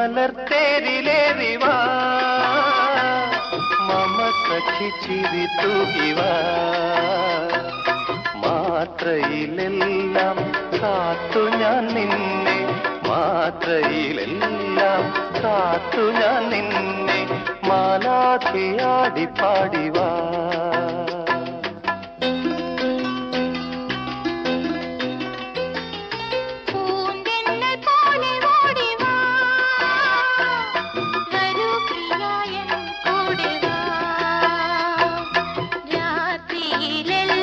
മലർത്തേരിലേറിവാ മാത്രയിലെല്ലാം കാത്തു ഞാൻ നിന്നെ. മാത്രയിലെല്ലാം കാത്തു ഞാൻ നിന്നെ. മാലാധിയാടി പാടിവാ. கையிலெல்லாம்